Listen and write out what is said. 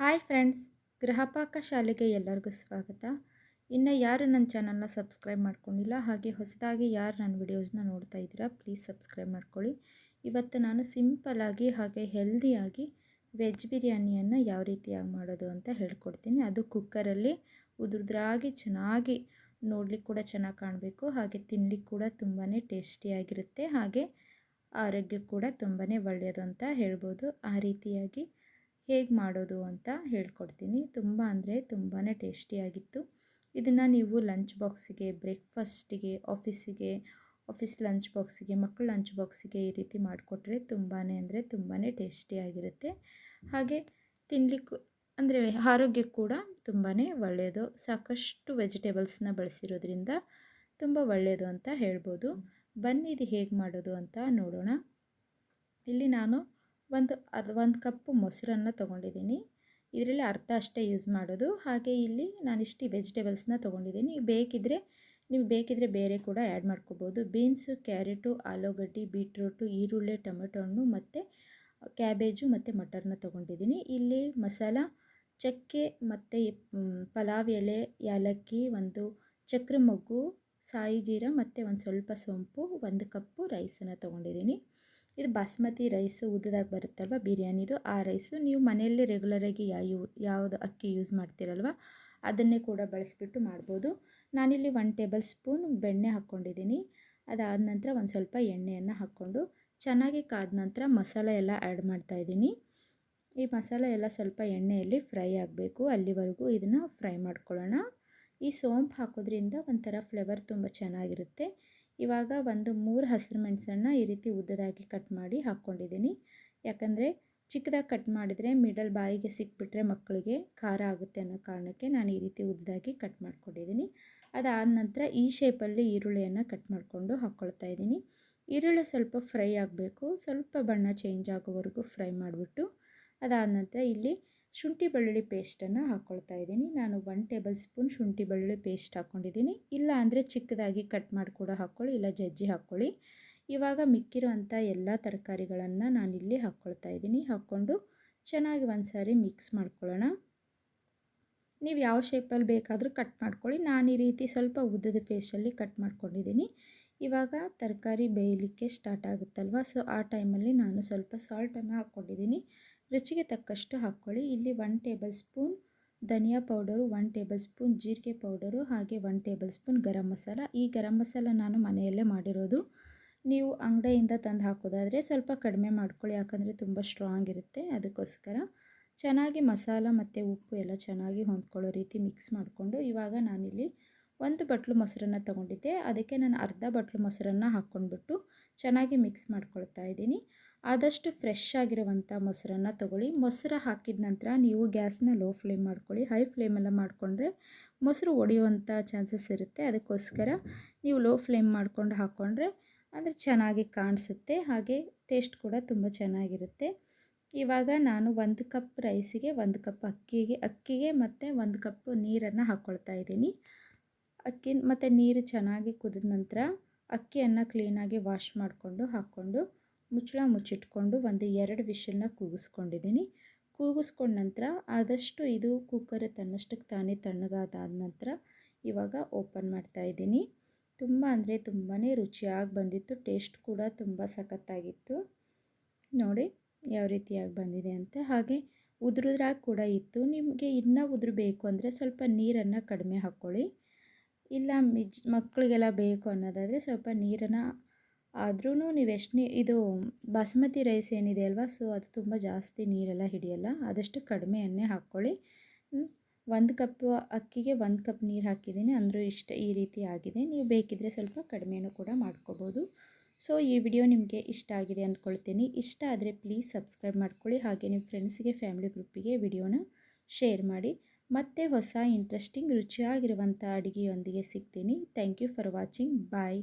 Hi friends, Gruhapaka ಶಾಲೆಗೆ ಎಲ್ಲರಿಗೂ ಸ್ವಾಗತ. ಇನ್ನು ಯಾರು ನನ್ನ ಚಾನಲ್ನ ಸಬ್ಸ್ಕ್ರೈಬ್ ಮಾಡ್ಕೊಂಡಿಲ್ಲ, ಹಾಗೆ ಹೊಸದಾಗಿ ಯಾರು ನನ್ನ ವಿಡಿಯೋಸ್ನ ನೋಡ್ತಾ ಇದ್ದೀರಾ, ಪ್ಲೀಸ್ ಸಬ್ಸ್ಕ್ರೈಬ್ ಮಾಡ್ಕೊಳ್ಳಿ. ಇವತ್ತು ನಾನು ಸಿಂಪಲಾಗಿ ಹಾಗೆ ಹೆಲ್ದಿಯಾಗಿ ವೆಜ್ ಬಿರಿಯಾನಿಯನ್ನು ಯಾವ ರೀತಿಯಾಗಿ ಮಾಡೋದು ಅಂತ ಹೇಳ್ಕೊಡ್ತೀನಿ. ಅದು ಕುಕ್ಕರಲ್ಲಿ ಉದುರುದ್ರಾಗಿ ಚೆನ್ನಾಗಿ ನೋಡ್ಲಿಕ್ಕೆ ಕೂಡ ಚೆನ್ನಾಗಿ ಕಾಣಬೇಕು, ಹಾಗೆ ತಿನ್ಲಿಕ್ಕೆ ಕೂಡ ತುಂಬಾ ಟೇಸ್ಟಿಯಾಗಿರುತ್ತೆ ಹಾಗೆ ಆರೋಗ್ಯಕ್ಕೆ ಕೂಡ ತುಂಬಾ ಒಳ್ಳೆಯದು ಅಂತ ಹೇಳ್ಬೋದು. ಆ ರೀತಿಯಾಗಿ ಹೇಗೆ ಮಾಡೋದು ಅಂತ ಹೇಳ್ಕೊಡ್ತೀನಿ. ತುಂಬ ಅಂದರೆ ತುಂಬಾ ಟೇಸ್ಟಿಯಾಗಿತ್ತು. ಇದನ್ನು ನೀವು ಲಂಚ್ ಬಾಕ್ಸಿಗೆ, ಬ್ರೇಕ್ಫಾಸ್ಟಿಗೆ, ಆಫೀಸಿಗೆ, ಆಫೀಸ್ ಲಂಚ್ ಬಾಕ್ಸಿಗೆ ಮಕ್ಕಳ ಲಂಚ್ ಬಾಕ್ಸಿಗೆ ಈ ರೀತಿ ಮಾಡಿಕೊಟ್ರೆ ತುಂಬಾ ಅಂದರೆ ತುಂಬಾ ಟೇಸ್ಟಿಯಾಗಿರುತ್ತೆ. ಹಾಗೆ ತಿನ್ನಲಿಕ್ಕೂ ಅಂದರೆ ಆರೋಗ್ಯಕ್ಕೆ ಕೂಡ ತುಂಬಾ ಒಳ್ಳೆಯದು. ಸಾಕಷ್ಟು ವೆಜಿಟೇಬಲ್ಸ್ನ ಬಳಸಿರೋದ್ರಿಂದ ತುಂಬ ಒಳ್ಳೆಯದು ಅಂತ ಹೇಳ್ಬೋದು. ಬನ್ನಿ, ಇದು ಹೇಗೆ ಮಾಡೋದು ಅಂತ ನೋಡೋಣ. ಇಲ್ಲಿ ನಾನು ಒಂದು ಅರ್ಧ ಒಂದು ಕಪ್ಪು ಮೊಸರನ್ನು ತೊಗೊಂಡಿದ್ದೀನಿ. ಇದರಲ್ಲಿ ಅರ್ಧ ಅಷ್ಟೇ ಯೂಸ್ ಮಾಡೋದು. ಹಾಗೆ ಇಲ್ಲಿ ನಾನಿಷ್ಟು ವೆಜಿಟೇಬಲ್ಸ್ನ ತೊಗೊಂಡಿದ್ದೀನಿ. ಬೇಕಿದ್ದರೆ ನೀವು ಬೇಕಿದ್ದರೆ ಬೇರೆ ಕೂಡ ಆ್ಯಡ್ ಮಾಡ್ಕೋಬೋದು. ಬೀನ್ಸು ಕ್ಯಾರೆಟು ಆಲೂಗಡ್ಡೆ ಬೀಟ್ರೂಟು ಈರುಳ್ಳಿ ಟೊಮೆಟೊ ಹಣ್ಣು ಮತ್ತು ಕ್ಯಾಬೇಜು ಮತ್ತು ಮಟರ್ನ ತೊಗೊಂಡಿದ್ದೀನಿ. ಇಲ್ಲಿ ಮಸಾಲ, ಚಕ್ಕೆ ಮತ್ತು ಪಲಾವ್ ಎಲೆ ಏಲಕ್ಕಿ ಒಂದು ಚಕ್ರ ಮೊಗ್ಗು ಸಾಯಿ ಜೀರ ಮತ್ತು ಒಂದು ಸ್ವಲ್ಪ ಸೋಂಪು, ಒಂದು ಕಪ್ಪು ರೈಸನ್ನು ತೊಗೊಂಡಿದ್ದೀನಿ. ಇದು ಬಾಸ್ಮತಿ ರೈಸು ಉದ್ದದಾಗಿ ಬರುತ್ತಲ್ವ ಬಿರಿಯಾನಿದು ಆ ರೈಸು ನೀವು ಮನೆಯಲ್ಲೇ ರೆಗ್ಯುಲರಾಗಿ ಯಾವ ಯಾವುದು ಅಕ್ಕಿ ಯೂಸ್ ಮಾಡ್ತೀರಲ್ವ? ಅದನ್ನೇ ಕೂಡ ಬಳಸಿಬಿಟ್ಟು ಮಾಡ್ಬೋದು. ನಾನಿಲ್ಲಿ ಒನ್ ಟೇಬಲ್ ಸ್ಪೂನ್ ಬೆಣ್ಣೆ ಹಾಕ್ಕೊಂಡಿದ್ದೀನಿ. ಅದಾದ ನಂತರ ಒಂದು ಸ್ವಲ್ಪ ಎಣ್ಣೆಯನ್ನು ಹಾಕ್ಕೊಂಡು ಚೆನ್ನಾಗಿ ಕಾದ ನಂತರ ಮಸಾಲೆ ಎಲ್ಲ ಆ್ಯಡ್ ಮಾಡ್ತಾಯಿದ್ದೀನಿ ಈ ಮಸಾಲೆ ಎಲ್ಲ ಸ್ವಲ್ಪ ಎಣ್ಣೆಯಲ್ಲಿ ಫ್ರೈ ಆಗಬೇಕು. ಅಲ್ಲಿವರೆಗೂ ಇದನ್ನು ಫ್ರೈ ಮಾಡ್ಕೊಳ್ಳೋಣ. ಈ ಸೋಂಪು ಹಾಕೋದ್ರಿಂದ ಒಂಥರ ಫ್ಲೇವರ್ ತುಂಬ ಚೆನ್ನಾಗಿರುತ್ತೆ. ಇವಾಗ ಒಂದು ಮೂರು ಹಸಿರು ಮೆಣಸನ್ನು ಈ ರೀತಿ ಉದ್ದದಾಗಿ ಕಟ್ ಮಾಡಿ ಹಾಕ್ಕೊಂಡಿದ್ದೀನಿ. ಯಾಕಂದರೆ ಚಿಕ್ಕದಾಗಿ ಕಟ್ ಮಾಡಿದರೆ ಮಿಡಲ್ ಬಾಯಿಗೆ ಸಿಕ್ಬಿಟ್ರೆ ಮಕ್ಕಳಿಗೆ ಖಾರ ಆಗುತ್ತೆ ಅನ್ನೋ ಕಾರಣಕ್ಕೆ ನಾನು ಈ ರೀತಿ ಉದ್ದದಾಗಿ ಕಟ್ ಮಾಡ್ಕೊಂಡಿದ್ದೀನಿ. ಅದಾದ ನಂತರ ಈ ಶೇಪಲ್ಲಿ ಈರುಳ್ಳಿಯನ್ನು ಕಟ್ ಮಾಡಿಕೊಂಡು ಹಾಕ್ಕೊಳ್ತಾ ಇದ್ದೀನಿ. ಈರುಳ್ಳಿ ಸ್ವಲ್ಪ ಫ್ರೈ ಆಗಬೇಕು. ಸ್ವಲ್ಪ ಬಣ್ಣ ಚೇಂಜ್ ಆಗೋವರೆಗೂ ಫ್ರೈ ಮಾಡಿಬಿಟ್ಟು ಅದಾದ ನಂತರ ಇಲ್ಲಿ ಶುಂಠಿ ಬೆಳ್ಳುಳ್ಳಿ ಪೇಸ್ಟನ್ನು ಹಾಕ್ಕೊಳ್ತಾ ಇದ್ದೀನಿ. ನಾನು ಒನ್ ಟೇಬಲ್ ಸ್ಪೂನ್ ಶುಂಠಿ ಬೆಳ್ಳುಳ್ಳಿ ಪೇಸ್ಟ್ ಹಾಕ್ಕೊಂಡಿದ್ದೀನಿ ಇಲ್ಲ ಅಂದರೆ ಚಿಕ್ಕದಾಗಿ ಕಟ್ ಮಾಡಿ ಕೂಡ ಹಾಕ್ಕೊಳ್ಳಿ ಇಲ್ಲ ಜಜ್ಜಿ ಹಾಕ್ಕೊಳ್ಳಿ ಇವಾಗ ಮಿಕ್ಕಿರುವಂಥ ಎಲ್ಲ ತರಕಾರಿಗಳನ್ನು ನಾನಿಲ್ಲಿ ಹಾಕ್ಕೊಳ್ತಾ ಇದ್ದೀನಿ. ಹಾಕ್ಕೊಂಡು ಚೆನ್ನಾಗಿ ಒಂದು ಸಾರಿ ಮಿಕ್ಸ್ ಮಾಡ್ಕೊಳ್ಳೋಣ. ನೀವು ಯಾವ ಶೇಪಲ್ಲಿ ಬೇಕಾದರೂ ಕಟ್ ಮಾಡ್ಕೊಳ್ಳಿ. ನಾನು ಈ ರೀತಿ ಸ್ವಲ್ಪ ಉದ್ದದ ಪೇಸ್ಟಲ್ಲಿ ಕಟ್ ಮಾಡ್ಕೊಂಡಿದ್ದೀನಿ. ಇವಾಗ ತರಕಾರಿ ಬೇಯಲಿಕ್ಕೆ ಸ್ಟಾರ್ಟ್ ಆಗುತ್ತಲ್ವ? ಸೊ ಆ ಟೈಮಲ್ಲಿ ನಾನು ಸ್ವಲ್ಪ ಸಾಲ್ಟನ್ನು ಹಾಕ್ಕೊಂಡಿದ್ದೀನಿ ರುಚಿಗೆ ತಕ್ಕಷ್ಟು ಹಾಕ್ಕೊಳ್ಳಿ. ಇಲ್ಲಿ ಒನ್ ಟೇಬಲ್ ಸ್ಪೂನ್ ಧನಿಯಾ ಪೌಡರು ಒನ್ ಟೇಬಲ್ ಸ್ಪೂನ್ ಜೀರಿಗೆ ಪೌಡರು ಹಾಗೆ one tablespoon garam masala. ಈ ಗರಂ ಮಸಾಲ ನಾನು ಮನೆಯಲ್ಲೇ ಮಾಡಿರೋದು. ನೀವು ಅಂಗಡಿಯಿಂದ ತಂದು ಹಾಕೋದಾದರೆ ಸ್ವಲ್ಪ ಕಡಿಮೆ ಮಾಡ್ಕೊಳ್ಳಿ, ಯಾಕಂದರೆ ತುಂಬ ಸ್ಟ್ರಾಂಗ್ ಇರುತ್ತೆ ಅದಕ್ಕೋಸ್ಕರ. ಚೆನ್ನಾಗಿ ಮಸಾಲ ಮತ್ತು ಉಪ್ಪು ಎಲ್ಲ ಚೆನ್ನಾಗಿ ಹೊಂದ್ಕೊಳ್ಳೋ ರೀತಿ ಮಿಕ್ಸ್ ಮಾಡಿಕೊಂಡು ಇವಾಗ ನಾನಿಲ್ಲಿ ಒಂದು ಬಟ್ಲು ಮೊಸರನ್ನು ತೊಗೊಂಡಿದ್ದೆ. ಅದಕ್ಕೆ ನಾನು ಅರ್ಧ ಬಟ್ಲು ಮೊಸರನ್ನು ಹಾಕ್ಕೊಂಡ್ಬಿಟ್ಟು ಚೆನ್ನಾಗಿ ಮಿಕ್ಸ್ ಮಾಡ್ಕೊಳ್ತಾ ಇದ್ದೀನಿ. ಆದಷ್ಟು ಫ್ರೆಶ್ ಆಗಿರುವಂಥ ಮೊಸರನ್ನು ತೊಗೊಳ್ಳಿ. ಮೊಸರು ಹಾಕಿದ ನಂತರ ನೀವು ಗ್ಯಾಸ್ನ ಲೋ ಫ್ಲೇಮ್ ಮಾಡ್ಕೊಳ್ಳಿ. ಹೈ ಫ್ಲೇಮೆಲ್ಲ ಮಾಡಿಕೊಂಡ್ರೆ ಮೊಸರು ಒಡೆಯುವಂಥ ಚಾನ್ಸಸ್ ಇರುತ್ತೆ. ಅದಕ್ಕೋಸ್ಕರ ನೀವು ಲೋ ಫ್ಲೇಮ್ ಮಾಡಿಕೊಂಡು ಹಾಕ್ಕೊಂಡ್ರೆ ಅಂದರೆ ಚೆನ್ನಾಗಿ ಕಾಣಿಸುತ್ತೆ. ಹಾಗೆ ಟೇಸ್ಟ್ ಕೂಡ ತುಂಬ ಚೆನ್ನಾಗಿರುತ್ತೆ. ಇವಾಗ ನಾನು ಒಂದು ಕಪ್ ರೈಸಿಗೆ ಒಂದು ಕಪ್ ಅಕ್ಕಿಗೆ ಅಕ್ಕಿಗೆ ಮತ್ತು ಒಂದು ಕಪ್ ನೀರನ್ನು ಹಾಕ್ಕೊಳ್ತಾ ಇದ್ದೀನಿ. ಅಕ್ಕಿ ಮತ್ತು ನೀರು ಚೆನ್ನಾಗಿ ಕುದಿದ ನಂತರ ಅಕ್ಕಿಯನ್ನು ಕ್ಲೀನಾಗಿ ವಾಶ್ ಮಾಡಿಕೊಂಡು, ಹಾಕ್ಕೊಂಡು, ಮುಚ್ಚಳ ಮುಚ್ಚಿಟ್ಕೊಂಡು ಒಂದು ಎರಡು ವಿಷಲ್ನ ಕೂಗಿಸ್ಕೊಂಡಿದ್ದೀನಿ. ಕೂಗಿಸ್ಕೊಂಡ ನಂತರ ಆದಷ್ಟು ಇದು ಕುಕ್ಕರ್ ತನ್ನಷ್ಟಕ್ಕೆ ತಾನೇ ತಣ್ಣಗಾದಾದ ನಂತರ ಇವಾಗ ಓಪನ್ ಮಾಡ್ತಾ ಇದ್ದೀನಿ. ತುಂಬ ಅಂದರೆ ತುಂಬಾ ರುಚಿಯಾಗಿ ಬಂದಿತ್ತು ಟೇಸ್ಟ್ ಕೂಡ ತುಂಬ ಸಖತ್ತಾಗಿತ್ತು. ನೋಡಿ ಯಾವ ರೀತಿಯಾಗಿ ಬಂದಿದೆ ಅಂತ. ಹಾಗೆ ಉದುರುದ್ರಾಗ ಕೂಡ ಇತ್ತು. ನಿಮಗೆ ಇನ್ನೂ ಉದುರು ಬೇಕು ಅಂದರೆ ಸ್ವಲ್ಪ ನೀರನ್ನು ಕಡಿಮೆ ಹಾಕ್ಕೊಳ್ಳಿ. ಇಲ್ಲ ಮಿಜ್, ಮಕ್ಕಳಿಗೆಲ್ಲ ಬೇಕು ಅನ್ನೋದಾದರೆ ಸ್ವಲ್ಪ ನೀರನ್ನು ಆದ್ರೂ ನೀವು ಎಷ್ಟು ನೀ, ಇದು ಬಾಸುಮತಿ ರೈಸ್ ಏನಿದೆ ಅಲ್ವಾ, ಸೊ ಅದು ತುಂಬ ಜಾಸ್ತಿ ನೀರೆಲ್ಲ ಹಿಡಿಯಲ್ಲ, ಆದಷ್ಟು ಕಡಿಮೆ ಎಣ್ಣೆ ಹಾಕ್ಕೊಳ್ಳಿ. ಒಂದು ಕಪ್ ಅಕ್ಕಿಗೆ ಒಂದು ಕಪ್ ನೀರು ಹಾಕಿದ್ದೀನಿ, ಅಂದರೂ ಇಷ್ಟ, ಈ ರೀತಿ ಆಗಿದೆ. ನೀವು ಬೇಕಿದ್ದರೆ ಸ್ವಲ್ಪ ಕಡಿಮೆನೂ ಕೂಡ ಮಾಡ್ಕೋಬೋದು. ಸೊ, ಈ ವಿಡಿಯೋ ನಿಮಗೆ ಇಷ್ಟ ಆಗಿದೆ ಅಂದ್ಕೊಳ್ತೀನಿ ಇಷ್ಟ ಆದರೆ ಪ್ಲೀಸ್ ಸಬ್ಸ್ಕ್ರೈಬ್ ಮಾಡ್ಕೊಳ್ಳಿ, ಹಾಗೆ ನಿಮ್ಮ ಫ್ರೆಂಡ್ಸಿಗೆ ಫ್ಯಾಮಿಲಿ ಗ್ರೂಪಿಗೆ ವಿಡಿಯೋನ ಶೇರ್ ಮಾಡಿ. ಮತ್ತೆ ಹೊಸ ಇಂಟ್ರೆಸ್ಟಿಂಗ್ ರುಚಿಯಾಗಿರುವಂಥ ಅಡುಗೆಯೊಂದಿಗೆ ಸಿಗ್ತೀನಿ. Thank you for watching bye